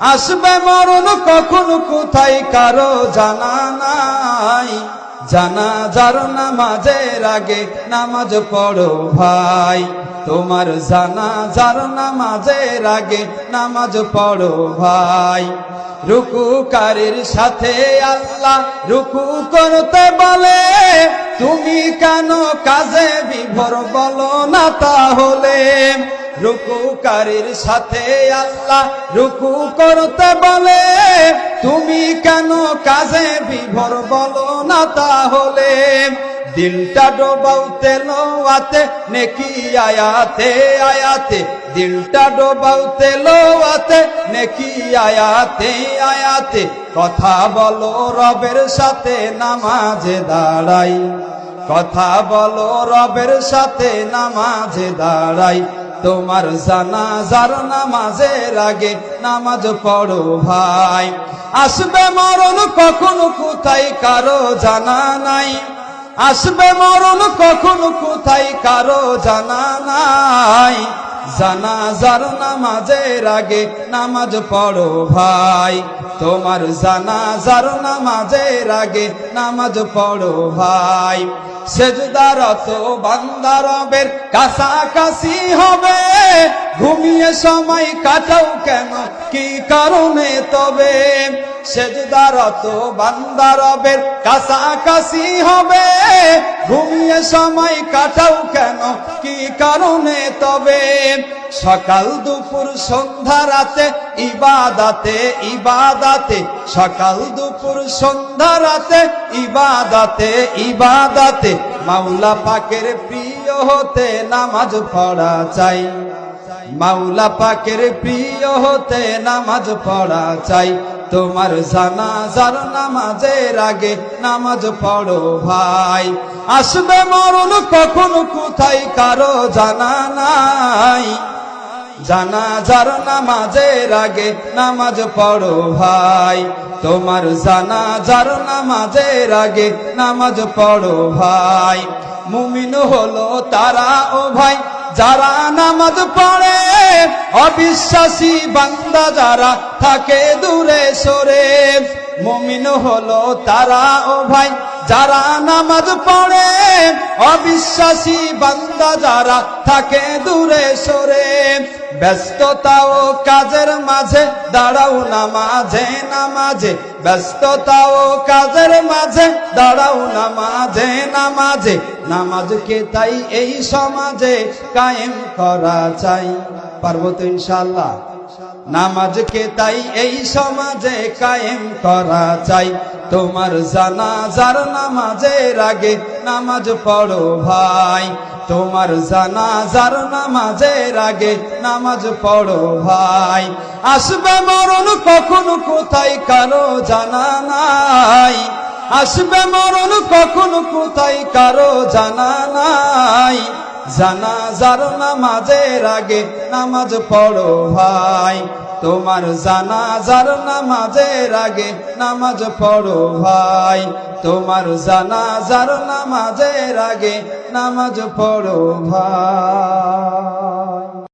আসবে মরণ কখন কোথায় কারও জানা নাই। জানা যার নামাজের আগে নামাজ পড়ো ভাই। তোমার জানা যার নামাজের আগে নামাজ পড়ো ভাই। রুকুকারীর সাথে আল্লাহ রুকু করতে বলে। তুমি কেন কাজে বিভোর বলো না তাহলে? রুকুকারীর সাথে আল্লাহ রুকু করতে বলে। তুমি কেন কাজে বিভোর বলো না তাহলে? দিলটা ডোবাও তেলোয়াতে, নেকি আয়াতে আয়াতে। দিলটা ডোবাও তেলোয়াতে, নেকি আয়াতে আয়াতে। কথা বলো রবের সাথে, নামাজে দাঁড়াই। কথা বলো রবের সাথে, নামাজে দাঁড়াই। তোমার জানাজার নামাজের আগে নামাজ পড়ো ভাই। আসবে মরণ কখন কোথায় কারও জানা নাই। আসবে মরণ কখন কোথায় কারও জানা নাই। জানাজার নামাজের আগে নামাজ পড়ো ভাই। তোমার জানাজার নামাজের আগে নামাজ পড়ো ভাই। সেজদারত বান্দারবের কাছাকাছি হবে। ঘুমিয়ে সময় কাটাও কেন? কি কারণে তবে? সেজদারত বান্দারবের কাছাকাছি হবে। ঘুমিয়ে সময় কাটাও কেন? কি কারণে? তবে সকাল দুপুর, সন্ধ্যা রাতে ইবাদাতে ইবাদাতে। সকাল দুপুর, সন্ধ্যা রাতে ইবাদাতে ইবাদাতে। মাওলা পাকের প্রিয় হতে নামাজ পড়া চাই। মাওলা পাকের প্রিয় হতে নামাজ পড়া চাই। তোমার জানাজার নামাজের আগে নামাজ পড়ো ভাই। আসবে মরণ কখন কোথায় কারও জানা নাই। জানাজার নামাজের আগে নামাজ পড়ো ভাই। তোমার জানাজার নামাজের আগে নামাজ পড়ো ভাই। মুমিন হলো তারা ও ভাই যারা নামাজ পড়ে অবিশ্বাসী বান্দা যারা থাকে দূরে সরে মমিন হলো তারা ও ভাই যারা নামাজ পড়ে, অবিশ্বাসী বান্দা যারা থাকে দূরে সরে ব্যস্ততা ও কাজের মাঝে, দাঁড়াও নামাজে নামাজে ব্যস্ততা ও কাজের মাঝে, দাঁড়াও নামাজে নামাজে, নামাজকে তাই এই সমাজে কায়েম করা চাই। পার্বত ইনশাল্লাহ নামাজকে তাই এই সমাজে কায়েম করা চাই। তোমার জানাজার নামাজের আগে নামাজ পড়ো ভাই। তোমার জানাজার নামাজের আগে নামাজ পড়ো ভাই। আসবে মরণ কখন কোথায় কারও জানা নাই। আসবে মরণ কখন কোথায় কারও জানা নাই। জানাজার নামাজের আগে নামাজ পড়ো ভাই। তোমার জানাজার নামাজের আগে নামাজ পড়ো ভাই। তোমার জানাজার নামাজের আগে নামাজ পড়ো ভাই।